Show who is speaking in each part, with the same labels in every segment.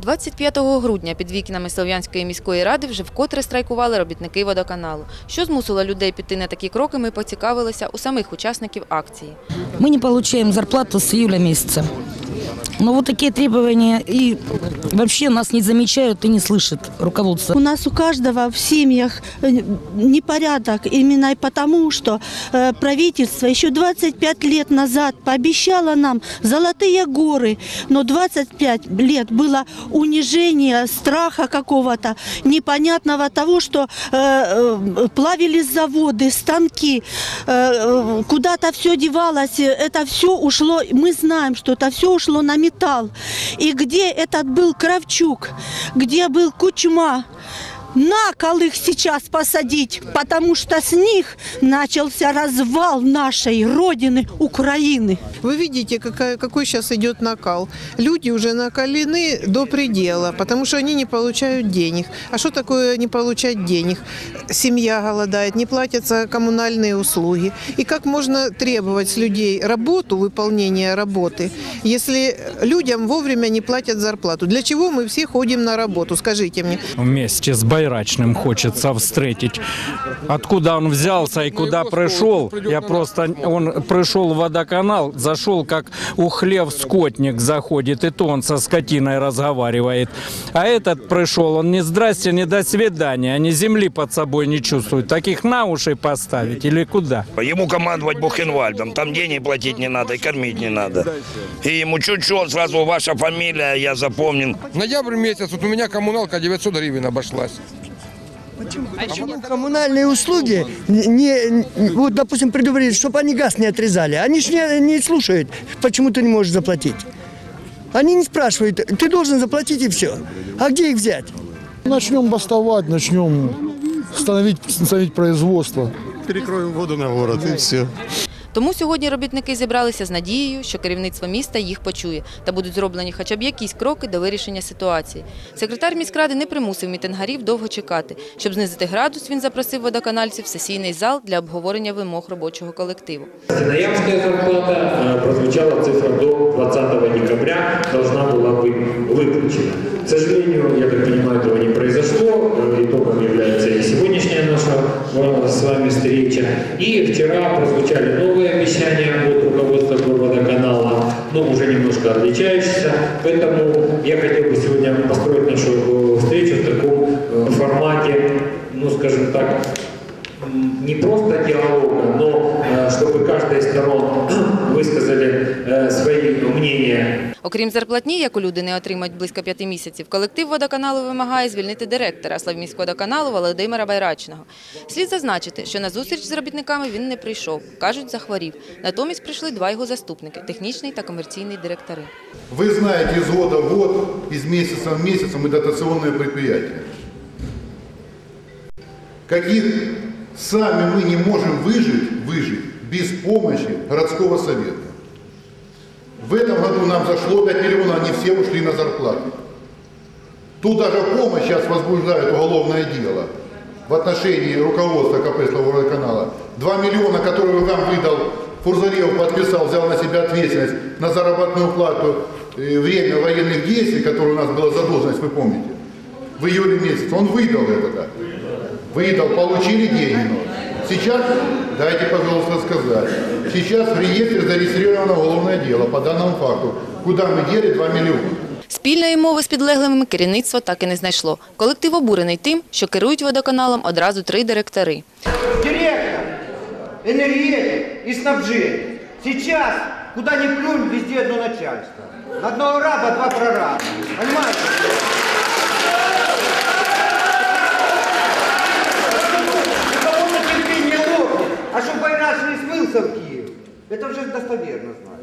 Speaker 1: 25 грудня під вікнами Слов'янської міської ради вже вкотре страйкували робітники водоканалу. Що змусило людей піти на такі кроки, ми поцікавилися у самих учасників акції.
Speaker 2: Ми не отримуємо зарплату з июля месяца. Но вот такие требования и вообще нас не замечают и не слышит руководство.
Speaker 3: У нас у каждого в семьях э, непорядок именно и потому, что э, правительство еще 25 лет назад пообещало нам золотые горы, но 25 лет было унижение, страха какого-то, непонятного того, что э, плавились заводы, станки, куда-то все девалось, это все ушло, мы знаем, что это все ушло на металл. И где этот был Кравчук, где был Кучма, на кол их сейчас посадить, потому что с них начался развал нашей Родины, Украины.
Speaker 4: Вы видите, какая, какой сейчас идет накал. Люди уже накалены до предела, потому что они не получают денег. А что такое не получать денег? Семья голодает, не платятся коммунальные услуги. И как можно требовать с людей работу, выполнение работы, если людям вовремя не платят зарплату? Для чего мы все ходим на работу, скажите мне?
Speaker 5: вместе с Байрачным хочется встретить. Откуда он взялся и куда пришел? Я просто, он пришел в водоканал, зашел как ухлев скотник заходит, и то он со скотиной разговаривает. А этот пришел, он не здрасте, не до свидания, они земли под собой не чувствуют. Таких на уши поставить или куда?
Speaker 6: Ему командовать Бухенвальдом. Там денег платить не надо и кормить не надо. И ему чуть-чуть сразу ваша фамилия, я запомнил.
Speaker 7: Ноябрь месяц, вот у меня коммуналка 900 гривен обошлась.
Speaker 8: Почему коммунальные услуги не, не- вот, допустим, предупредить, чтобы они газ не отрезали? Они же не, не слушают, почему ты не можешь заплатить. Они не спрашивают, ты должен заплатить и все. А где их взять?
Speaker 9: Начнем бастовать, начнем становить, становить производство.
Speaker 10: Перекроем воду на город и все.
Speaker 1: Тому сьогодні робітники зібралися з надією, що керівництво міста їх почує та будуть зроблені хоча б якісь кроки до вирішення ситуації. Секретар міськради не примусив мітингарів довго чекати. Щоб знизити градус, він запросив водоканальців в сесійний зал для обговорення вимог робочого колективу.
Speaker 11: Ноябрьская зарплата э, прозвучала цифра до 20 декабря должна была быть выплачена. К сожалению, я так понимаю, этого не произошло. Э, Итогом является и сегодняшняя наша э, с вами встреча. И вчера прозвучали новые Обещания от руководства водоканала, но уже немножко отличающиеся. Поэтому я хотел бы сегодня построить нашу
Speaker 1: Окрім зарплатні, яку люди не отримають близько п'яти місяців, колектив водоканалу вимагає звільнити директора Славміськводоканалу Володимира Байрачного. Слід зазначити, що на зустріч з робітниками він не прийшов. Кажуть, захворів. Натомість прийшли два його заступники – технічний та комерційний директори.
Speaker 10: Вы знаете из года в год, из месяца в месяц мы дотационное предприятие. Каких сами мы не можем выжить, выжить без помощи городского совета. В этом году нам зашло 5 миллионов, они все ушли на зарплаты. Тут даже помощь сейчас возбуждает уголовное дело в отношении руководства КП канала. 2 миллиона, которые вам выдал Фурзарев, подписал, взял на себя ответственность на заработную плату э, время военных действий, которое у нас была задолженность, вы помните, в июле месяце. Он выдал это, да. Выдал, получили деньги. Сейчас, дайте, пожалуйста, сказать, сейчас в реестре зарегистрировано уголовное дело по данному факту. Куда мы дели 2 миллиона?
Speaker 1: Спільної мови з підлеглими керівництво так і не знайшло. Колектив обурений тим, що керують водоканалом одразу три директори.
Speaker 8: Директор, энергетик и снабжение. Сейчас, куда ни плюнь, везде одно начальство. Одного раба, два прораба. Понимаете? не смылся в Киев, это уже достоверно знаю.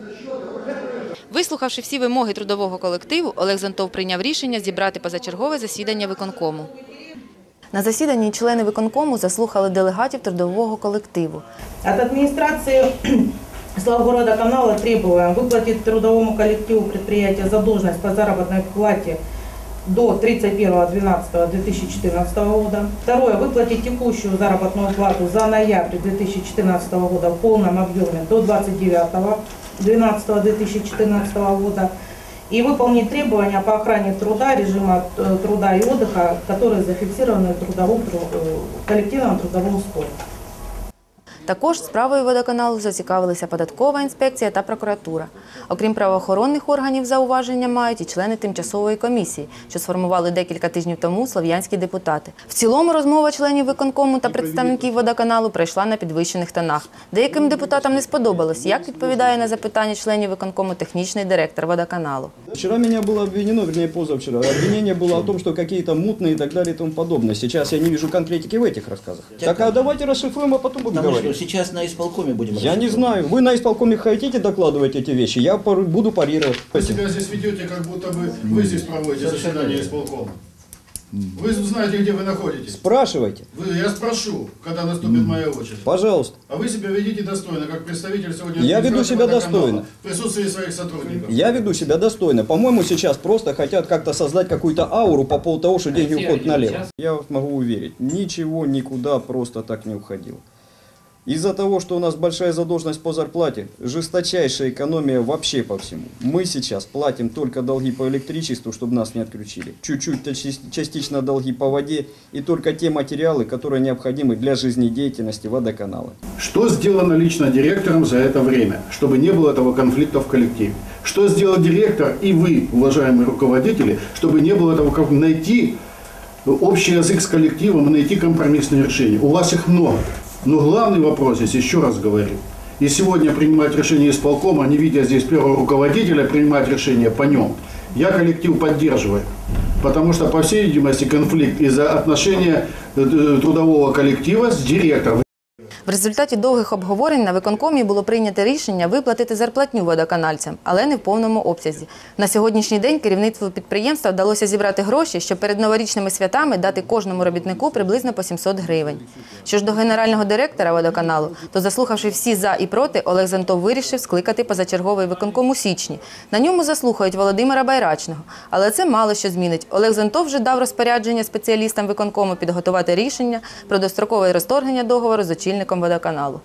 Speaker 1: Вислухавши всі вимоги трудового колективу, Олег Зонтов прийняв рішення зібрати позачергове засідання виконкому. На засіданні члени виконкому заслухали делегатів трудового колективу.
Speaker 12: От администрации Славгорода канала требуем выплатить трудовому коллективу предприятия задолженность по заработной плате до 31.12.2014 года. Второе, выплатить текущую заработную плату за ноябрь 2014 года в полном объеме до 29.12.2014 года. и выполнить требования по охране труда, режима э, труда и отдыха, которые зафиксированы в трудовом, тру- э, коллективном трудовом споре.
Speaker 1: Також справою водоканалу зацікавилися податкова інспекція та прокуратура. Окрім правоохоронних органів, зауваження мають і члени тимчасової комісії, що сформували декілька тижнів тому слов'янські депутати. В цілому розмова членів виконкому та представників водоканалу пройшла на підвищених тонах. Деяким депутатам не сподобалось, як відповідає на запитання членів виконкому технічний директор водоканалу.
Speaker 13: Вчера меня было обвинено, вернее позавчера. Обвинение было о том, что какие-то мутные и так далее и тому подобное. Сейчас я не вижу конкретики в этих рассказах. Так а давайте расшифруем, а потом будем
Speaker 14: Потому
Speaker 13: говорить.
Speaker 14: что Сейчас на исполкоме будем
Speaker 13: Я не знаю. Вы на исполкоме хотите докладывать эти вещи, я пару- буду парировать.
Speaker 10: Вы себя здесь ведете, как будто бы вы здесь проводите заседание исполкома. Вы знаете, где вы находитесь.
Speaker 13: Спрашивайте.
Speaker 10: Вы, я спрошу, когда наступит моя очередь.
Speaker 13: Пожалуйста.
Speaker 10: А вы себя ведите достойно, как представитель сегодня
Speaker 13: Я веду себя достойно.
Speaker 10: В присутствии своих сотрудников.
Speaker 13: Я веду себя достойно. По-моему, сейчас просто хотят как-то создать какую-то ауру по поводу того, что деньги уходят налево. Я могу уверить, ничего никуда просто так не уходило. Из-за того, что у нас большая задолженность по зарплате, жесточайшая экономия вообще по всему. Мы сейчас платим только долги по электричеству, чтобы нас не отключили. Чуть-чуть части- частично долги по воде и только те материалы, которые необходимы для жизнедеятельности водоканала.
Speaker 15: Что сделано лично директором за это время, чтобы не было этого конфликта в коллективе? Что сделал директор и вы, уважаемые руководители, чтобы не было этого, как найти общий язык с коллективом и найти компромиссные решения? У вас их много. Но главный вопрос здесь, еще раз говорю, и сегодня принимать решение исполкома, не видя здесь первого руководителя, принимать решение по нем. Я коллектив поддерживаю, потому что, по всей видимости, конфликт из-за отношения э, трудового коллектива с директором.
Speaker 1: В результаті довгих обговорень на виконкомі було прийнято рішення виплатити зарплатню водоканальцям, але не в повному обсязі. На сьогоднішній день керівництву підприємства вдалося зібрати гроші, щоб перед новорічними святами дати кожному робітнику приблизно по 700 гривень. Що ж до генерального директора водоканалу, то заслухавши всі за і проти, Олег Зантов вирішив скликати позачерговий виконком у січні. На ньому заслухають Володимира Байрачного. Але це мало що змінить. Олег Зантов вже дав розпорядження спеціалістам виконкому підготувати рішення про дострокове розторгнення договору з очільником водоканалу.